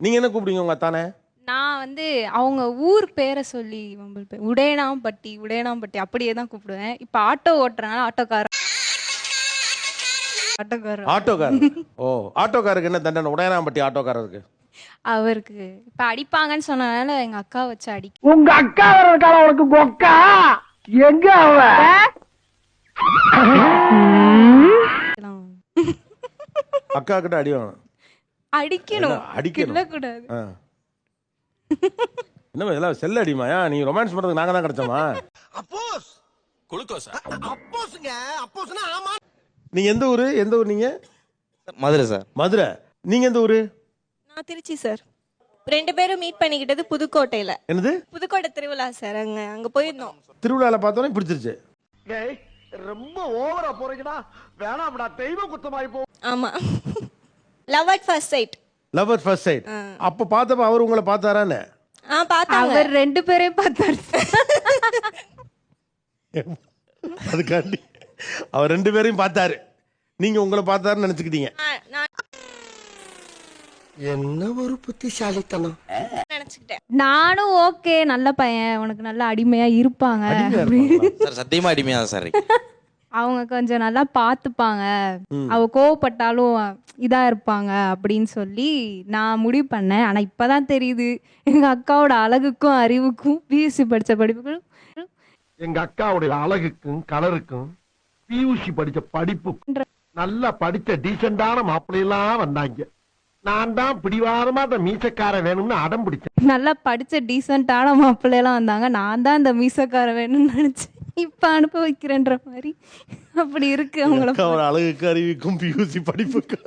நீங்க என்ன கூப்பிடுங்க உங்க அத்தானே? நான் வந்து அவங்க ஊர் பேரை சொல்லி உடையனாம்பட்டி உடையனாம்பட்டி அப்படியே தான் கூப்பிடுவேன். இப்போ ஆட்டோ ஓட்டுறனால ஆட்டோக்காரர். ஆட்டோக்காரர். ஆட்டோக்காரர். ஓ ஆட்டோக்காரருக்கு என்ன தண்டனை? உடையனாம்பட்டி ஆட்டோக்காரருக்கு. அவருக்கு. இப்போ அடிப்பாங்கன்னு சொன்னனால எங்க அக்கா வச்சு அடி உங்க அக்கா இருக்கால உனக்கு கொக்கா எங்க அவ? அக்கா கிட்ட அடி வாங்கணும் அடிக்கணும். அடிக்கணும்? ஆ. என்ன இதெல்லாம் செல்ல அடிமாயா நீ ரொமான்ஸ் பண்றதுக்கு நாங்க தான் கிடைச்சோமா? அப்போஸ். குளுக்கோஸா? அப்போஸ்ங்க. அப்போஸ்னா ஆமா. நீங்க எந்த ஊரு? எந்த ஊர் நீங்க? மதுரை சார். மதுரை. நீங்க எந்த ஊரு? நான் திருச்சி சார். ரெண்டு பேரும் மீட் பண்ணிக்கிட்டது புதுக்கோட்டையில. என்னது? புதுக்கோட்டை திருவிழா சார். அங்க அங்க போயிருந்தோம். திருவிழால பார்த்தோன்னே பிடிச்சிருச்சு. டேய் ரொம்ப ஓவரா போறீங்கடா. வேணாம்டா தெய்வ குத்தமாயி போ. ஆமா. Love at first sight love at first sight அப்ப பார்த்தப்ப அவர் உங்களை பார்த்தாரான்னு? ஆ பார்த்தாங்க. அவர் ரெண்டு பேரையும் பார்த்தாரு. அதுக்காண்டி அவர் ரெண்டு பேரையும் பார்த்தாரு. நீங்க உங்களை பார்த்தாருன்னு நினைச்சுக்கிட்டீங்க. நான் நான் என்ன ஒரு புத்திசாலித்தனம். நினைச்சுக்கிட்டேன். நானும் ஓகே நல்ல பையன். உனக்கு நல்ல அடிமையா இருப்பாங்க? சார் சத்தியமா அடிமையா தான் சார். அவங்க கொஞ்சம் நல்லா பார்த்துப்பாங்க. அவ கோவப்பட்டாலும் இதா இருப்பாங்க அப்படின்னு சொல்லி நான் முடிவு பண்ணேன். ஆனா இப்பதான் தெரியுது. எங்க அக்காவோட அழகுக்கும் அறிவுக்கும் பிஎஸ்சி படிச்ச படிப்புக்கும் எங்க அக்காவுடைய அழகுக்கும் கலருக்கும் பியூசி படிச்ச படிப்புக்கும் நல்லா படிச்ச டீசெண்டான மாப்பிள்ளையெல்லாம் வந்தாங்க. நான் தான் பிடிவாரமா அந்த மீசக்கார வேணும்னு அடம் பிடிச்சேன். நல்லா படிச்ச டீசெண்டான மாப்பிள்ளை எல்லாம் வந்தாங்க. நான் தான் இந்த மீசக்கார வேணும்னு நினைச்சேன். இப்ப அனுபவிக்கிறேன்ற மாதிரி. அப்படி இருக்கு அவங்கள அக்கா ஒரு அழகுக்கு அறிவிக்கும் பியூசி படிப்புக்கு.